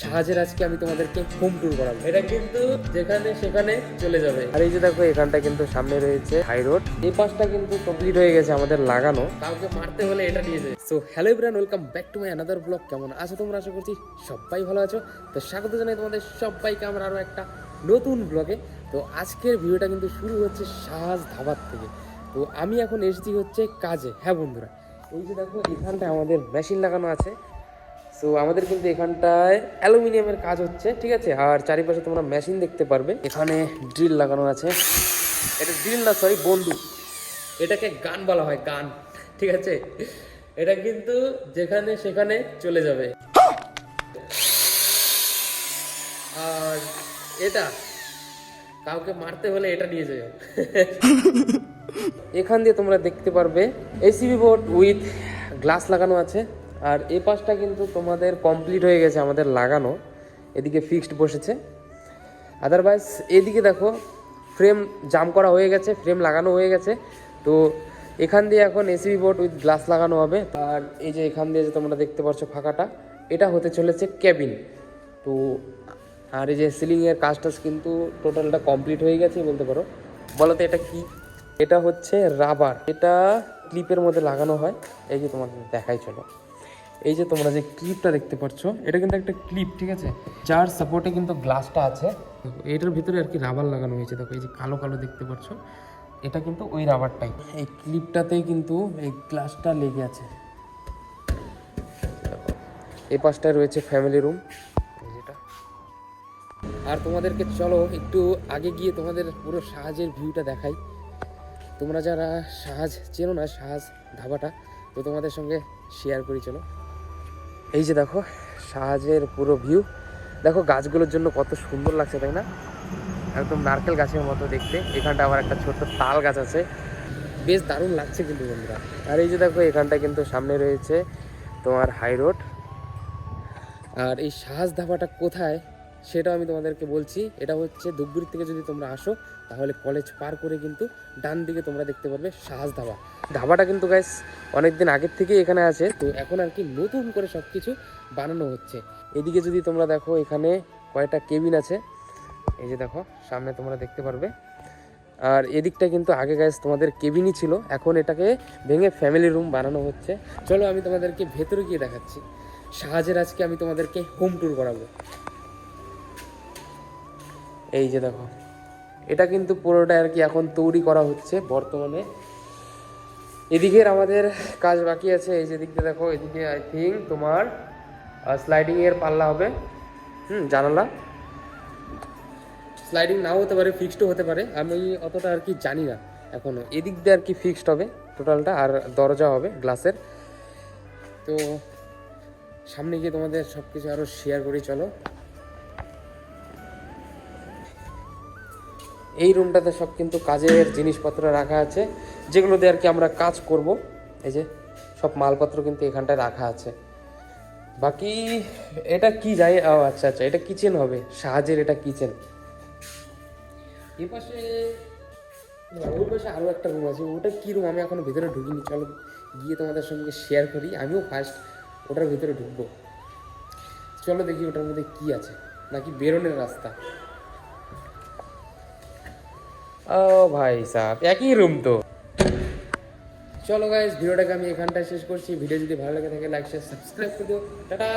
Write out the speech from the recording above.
সাহায্যের আজকে আমি তোমাদেরকে হোম ট্যুর করাবো। এটা কিন্তু যেখানে সেখানে চলে যাবে। আর এই যে দেখো এখানটা কিন্তু সামনে রয়েছে হাই রোড এই পাশটা কিন্তু কমপ্লিট হয়ে গেছে আমাদের লাগানো। কাউকে মারতে হলে এটা নিয়ে যাবে so hello everyone welcome back to my another blog কেমন আছো তোমরা? আশা করছি সবাই ভালো আছো। তো স্বাগত জানাই তোমাদের সবাইকে আমরা আরও একটা নতুন ব্লগে তো আজকের ভিডিওটা কিন্তু শুরু হচ্ছে সাহাজ ধাবার থেকে। তো আমি এখন এসেছি হচ্ছে কাজে। হ্যাঁ বন্ধুরা এই যে দেখো এখানটায় আমাদের মেশিন লাগানো আছে। সো আমাদের কিন্তু এখানটায় অ্যালুমিনিয়ামের কাজ হচ্ছে, ঠিক আছে? আর চারিপাশে তোমরা মেশিন দেখতে পারবে। এখানে ড্রিল লাগানো আছে। এটা ড্রিল না সরি বন্দুক। এটাকে গান বলা হয়, গান, ঠিক আছে? এটা কিন্তু যেখানে সেখানে চলে যাবে। আর এটা, কাউকে মারতে হলে এটা নিয়ে যাও। এখান দিয়ে তোমরা দেখতে পারবে এসিবি বোর্ড উইথ গ্লাস লাগানো আছে। আর এই পাশটা কিন্তু তোমাদের কমপ্লিট হয়ে গেছে আমাদের লাগানো। এদিকে ফিক্সড বসেছে। আদারওয়াইজ এদিকে দেখো ফ্রেম জাম করা হয়ে গেছে ফ্রেম লাগানো হয়ে গেছে। তো এখান দিয়ে এখন এসিবি বোর্ড উইথ গ্লাস লাগানো হবে। আর এই যে এখান দিয়ে যে তোমরা দেখতে পাচ্ছ ফাঁকাটা, এটা হতে চলেছে ক্যাবিন তো আর এই যে সিলিংয়ের কাজ টাজ কিন্তু টোটালটা কমপ্লিট হয়ে গেছে, বলতে পারো। বলো তো এটা কি? এটা হচ্ছে রাবার এটা ক্লিপের মধ্যে লাগানো হয়। এই যে তোমাদের দেখাই, চলো। এই যে তোমরা যে ক্লিপটা দেখতে পাচ্ছ এটা কিন্তু একটা ক্লিপ ঠিক আছে? যার সাপোর্টে কিন্তু গ্লাসটা আছে। এটার ভিতরে আর কি রাবার লাগানো হয়েছে। দেখো, এই যে কালো কালো দেখতে পাচ্ছ এটা কিন্তু ওই রাবারটাই এই ক্লিপটাতেই কিন্তু এই গ্লাসটা লেগে আছে। এই পাশটায় রয়েছে ফ্যামিলি রুম যেটা। আর তোমাদেরকে চলো, একটু আগে গিয়ে তোমাদের পুরো সাহায্যের ভিউটা দেখাই। তোমরা যারা সাহাজ চেনো না, সাহাজ ধাবাটা, তো তোমাদের সঙ্গে শেয়ার করি, চলো। এই যে দেখো সাহাজের পুরো ভিউ দেখো, গাছগুলোর জন্য কত সুন্দর লাগছে, তাই না? একদম নারকেল গাছের মতো দেখতে। এখানটা আবার একটা ছোট্ট তাল গাছ আছে। বেশ দারুণ লাগছে কিন্তু, বন্ধুরা। আর এই যে দেখো, এখানটা কিন্তু সামনে রয়েছে তোমার হাই রোড আর এই সাহাজ ধাবাটা কোথায়? সেটাও আমি তোমাদেরকে বলছি। এটা হচ্ছে ধূপগুড়ি থেকে যদি তোমরা আসো, তাহলে কলেজ পার করে কিন্তু ডান দিকে তোমরা দেখতে পারবে সাহাজ ধাবা। ধাবাটা কিন্তু গাইস অনেকদিন আগের থেকেই এখানে আছে, তো এখন আর কি নতুন করে সব কিছু বানানো হচ্ছে। এদিকে যদি তোমরা দেখো, এখানে কয়টা কেবিন আছে। এই যে দেখো, সামনে তোমরা দেখতে পারবে। আর এদিকটা কিন্তু আগে গাইস তোমাদের কেবিনই ছিল, এখন এটাকে ভেঙে ফ্যামিলি রুম বানানো হচ্ছে। চলো আমি তোমাদেরকে ভেতরে গিয়ে দেখাচ্ছি। সাহায্যের আজকে আমি তোমাদেরকে হোম ট্যুর করাবো। এই যে দেখো। এটা কিন্তু পুরোটা আর কি এখন তৈরি করা হচ্ছে বর্তমানে। এদিকের আমাদের কাজ বাকি আছে, এই যে দিকটা দেখো, এদিকে আই থিঙ্ক তোমার স্লাইডিং এর পাল্লা হবে। হুম, জানালা। স্লাইডিং নাও হতে পারে ফিক্সডও হতে পারে, আমি অতটা আর কি জানি না এখনও। এদিক দিয়ে আর কি ফিক্সড হবে টোটালটা আর দরজা হবে গ্লাসের তো সামনে গিয়ে তোমাদের সব কিছু আরও শেয়ার করি, চলো। এই রুমটাতে সব কিন্তু কাজের জিনিসপত্র রাখা আছে, যেগুলো দিয়ে আর কি আমরা কাজ করব। এই যে, সব মালপত্র কিন্তু এখানটায় রাখা আছে। বাকি, এটা কি যাই, ও আচ্ছা আচ্ছা এটা কিচেন হবে। সাহায্যের এটা কিচেন এ পাশে, ওই পাশে আরও একটা রুম আছে। ওটা কি রুম আমি এখনও ভিতরে ঢুকিনি। চলো গিয়ে তোমাদের সঙ্গে শেয়ার করি। আমিও ফার্স্ট ওটার ভিতরে ঢুকবো। চলো দেখি ওটার মধ্যে কি আছে। নাকি বেরোনের রাস্তা। ও ভাই সাহ একই রুম তো। চলো গাইজ ভিডিওটাকে আমি এখানটায় শেষ করছি। ভিডিও যদি ভালো লাগে থাকে লাইক শেয়ার সাবস্ক্রাইব করে দিও। টাটা।